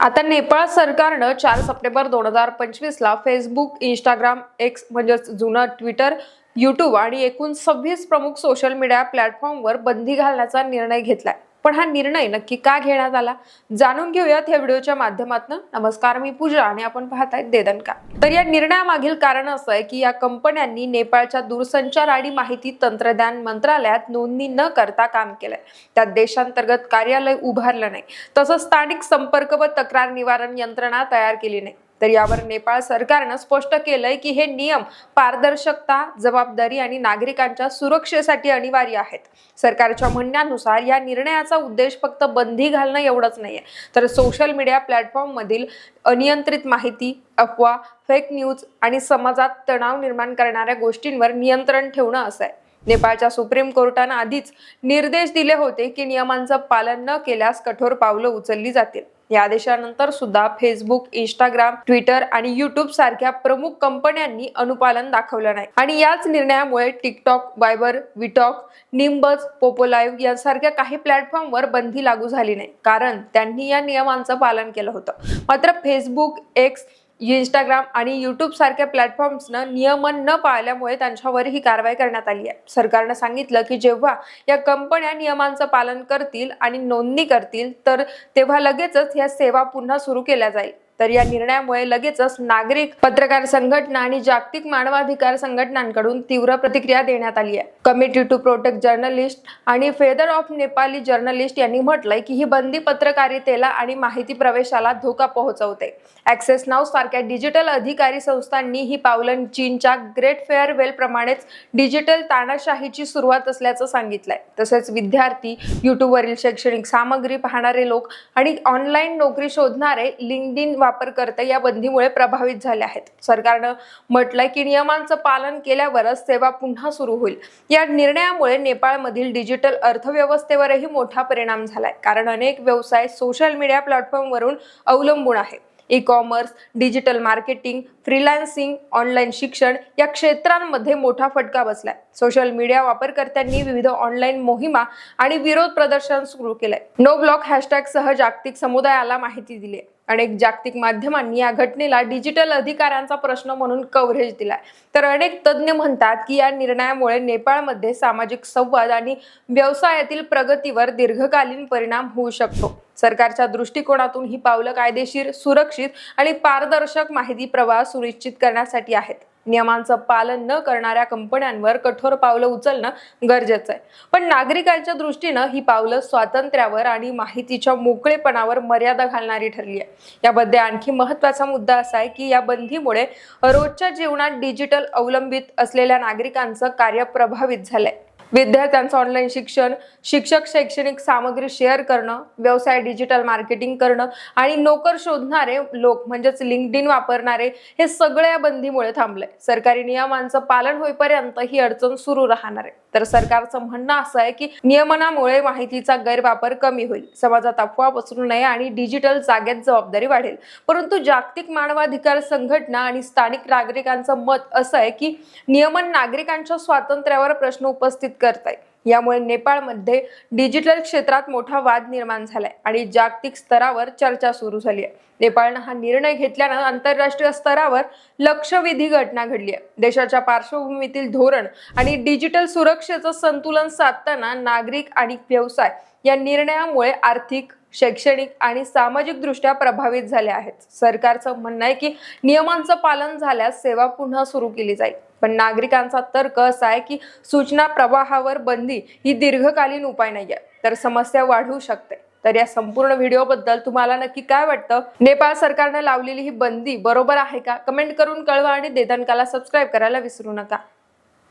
आता नेपाळ सरकारनं चार सप्टेंबर दोन हजार पंचवीसला फेसबुक इंस्टाग्राम एक्स म्हणजेच जुनं ट्विटर यूट्यूब आणि एकूण सव्वीस प्रमुख सोशल मीडिया प्लॅटफॉर्मवर बंदी घालण्याचा निर्णय घेतलाय. पण हा निर्णय नक्की का घेण्यात आला? जाणून घेऊयात या व्हिडिओच्या माध्यमातून. नमस्कार मी पूजा आणि आपण पाहत आहे देदन देदनका. तर या निर्णयामागील कारण असं आहे की या कंपन्यांनी नेपाळच्या दूरसंचार आणि माहिती तंत्रज्ञान मंत्रालयात नोंदणी न करता काम केलंय. त्यात देशांतर्गत कार्यालय उभारलं नाही. तसंच स्थानिक संपर्क व तक्रार निवारण यंत्रणा तयार केली नाही. तर यावर नेपाळ सरकारनं स्पष्ट केलंय की हे नियम पारदर्शकता जबाबदारी आणि नागरिकांच्या सुरक्षेसाठी अनिवार्य आहेत. सरकारच्या म्हणण्यानुसार या निर्णयाचा उद्देश फक्त बंदी घालणं एवढंच नाहीये. तर सोशल मीडिया प्लॅटफॉर्म मधील अनियंत्रित माहिती अफवा फेक न्यूज आणि समाजात तणाव निर्माण करणाऱ्या गोष्टींवर नियंत्रण ठेवणं असं आहे नेपाळच्या सुप्रीम कोर्टानं आधीच निर्देश दिले होते की नियमांचं पालन न केल्यास कठोर पावलं उचलली जातील. या आदेशानंतर सुद्धा फेसबुक इंस्टाग्राम ट्विटर आणि युट्यूब सारख्या प्रमुख कंपन्यांनी अनुपालन दाखवलं नाही. आणि याच निर्णयामुळे टिकटॉक वायबर विटॉक निंबज पोपोलाईव्ह यासारख्या काही प्लॅटफॉर्मवर बंदी लागू झाली नाही. कारण त्यांनी या नियमांचं पालन केलं होतं. मात्र फेसबुक एक्स इंस्टाग्राम आणि यूट्यूबसारख्या प्लॅटफॉर्म्सनं नियमन न पाळल्यामुळे त्यांच्यावर ही कारवाई करण्यात आली आहे. सरकारनं सांगितलं की जेव्हा या कंपन्या नियमांचं पालन करतील आणि नोंदणी करतील तर तेव्हा लगेचच या सेवा पुन्हा सुरू केल्या जाईल. तर या निर्णयामुळे लगेचच नागरिक पत्रकार संघटना आणि जागतिक मानवाधिकार संघटनांकडून तीव्र प्रतिक्रिया देण्यात आली आहे. कमिटी टू प्रोटेक्ट जर्नलिस्ट आणि फेदर ऑफ नेपाली जर्नलिस्ट यांनी म्हटलंय की ही बंदी पत्रकारितेला आणि माहिती प्रवेशाला धोका पोहोचवते. ऍक्सेस नाव सारख्या डिजिटल अधिकारी संस्थांनी ही पावलं चीनच्या ग्रेट फेअरवेल प्रमाणेच डिजिटल तानाशाहीची सुरुवात असल्याचं सांगितलंय. तसेच विद्यार्थी युट्यूबवरील शैक्षणिक सामग्री पाहणारे लोक आणि ऑनलाईन नोकरी शोधणारे लिंक्डइन वापरकर्ते या बंदीमुळे प्रभावित झाले आहेत. सरकारनं म्हटलंय की नियमांचं पालन केल्यावरच सेवा पुन्हा सुरू होईल. या निर्णयामुळे नेपाळमधील डिजिटल अर्थव्यवस्थेवरही मोठा परिणाम झालाय. कारण अनेक व्यवसाय सोशल मीडिया प्लॅटफॉर्मवरून अवलंबून आहेत e commerce digital marketing freelancing online शिक्षण या क्षेत्रांमध्ये मोठा फटका बसलाय. सोशल मीडिया वापरकर्त्यांनी विविध ऑनलाईन मोहिमा आणि विरोध प्रदर्शन सुरू केलंय. नो ब्लॉक हॅशटॅग सह जागतिक समुदायाला माहिती दिली आहे. अनेक जागतिक माध्यमांनी या घटनेला डिजिटल अधिकारांचा प्रश्न म्हणून कव्हरेज दिलाय. तर अनेक तज्ज्ञ म्हणतात की या निर्णयामुळे नेपाळमध्ये सामाजिक संवाद आणि व्यवसायातील प्रगतीवर दीर्घकालीन परिणाम होऊ शकतो. सरकारच्या दृष्टिकोनातून ही पावलं कायदेशीर सुरक्षित आणि पारदर्शक माहिती प्रवाह सुनिश्चित करण्यासाठी आहेत. नियमांचं पालन न करणाऱ्या कंपन्यांवर कठोर पावलं उचलणं गरजेचं आहे. पण नागरिकांच्या दृष्टीनं ही पावलं स्वातंत्र्यावर आणि माहितीच्या मोकळेपणावर मर्यादा घालणारी ठरली आहे यामध्ये आणखी महत्त्वाचा मुद्दा असा आहे की या बंदीमुळे रोजच्या जीवनात डिजिटल अवलंबित असलेल्या नागरिकांचं कार्य प्रभावित झालंय. विद्यार्थ्यांचं ऑनलाईन शिक्षण शिक्षक शैक्षणिक सामग्री शेअर करणं व्यवसाय डिजिटल मार्केटिंग करणं आणि नोकर शोधणारे लोक म्हणजेच लिंकडिन वापरणारे हे सगळ्या बंदीमुळे थांबलंय. सरकारी नियमांचं पालन होईपर्यंत ही अडचण सुरू राहणार आहे. तर सरकारचं म्हणणं असं आहे की नियमनामुळे माहितीचा गैरवापर कमी होईल. समाजात अफवा पसरू नये आणि डिजिटल जागेत जबाबदारी वाढेल. परंतु जागतिक मानवाधिकार संघटना आणि स्थानिक नागरिकांचं मत असं आहे की नियमन नागरिकांच्या स्वातंत्र्यावर प्रश्न उपस्थित करत आहे यामुळे नेपाळमध्ये डिजिटल क्षेत्रात मोठा वाद निर्माण झालाय आणि जागतिक स्तरावर चर्चा सुरू झाली आहे. नेपाळनं हा निर्णय घेतल्यानं आंतरराष्ट्रीय स्तरावर लक्षवेधी घटना घडली आहे. देशाच्या पार्श्वभूमीतील धोरण आणि डिजिटल सुरक्षेचं संतुलन साधताना नागरिक आणि व्यवसाय या निर्णयामुळे आर्थिक शैक्षणिक आणि सामाजिक दृष्ट्या प्रभावित झाल्या आहेत. सरकारचं म्हणणं आहे की नियमांचं पालन झाल्यास सेवा पुन्हा सुरू केली जाईल. पण नागरिकांचा तर्क असा आहे की सूचना प्रवाहावर बंदी ही दीर्घकालीन उपाय नाहीये. तर समस्या वाढू शकते. तर या संपूर्ण व्हिडिओबद्दल तुम्हाला नक्की काय वाटतं? नेपाळ सरकारने लावलेली ही बंदी बरोबर आहे का? कमेंट करून कळवा आणि देदनकाला सबस्क्राईब करायला विसरू नका.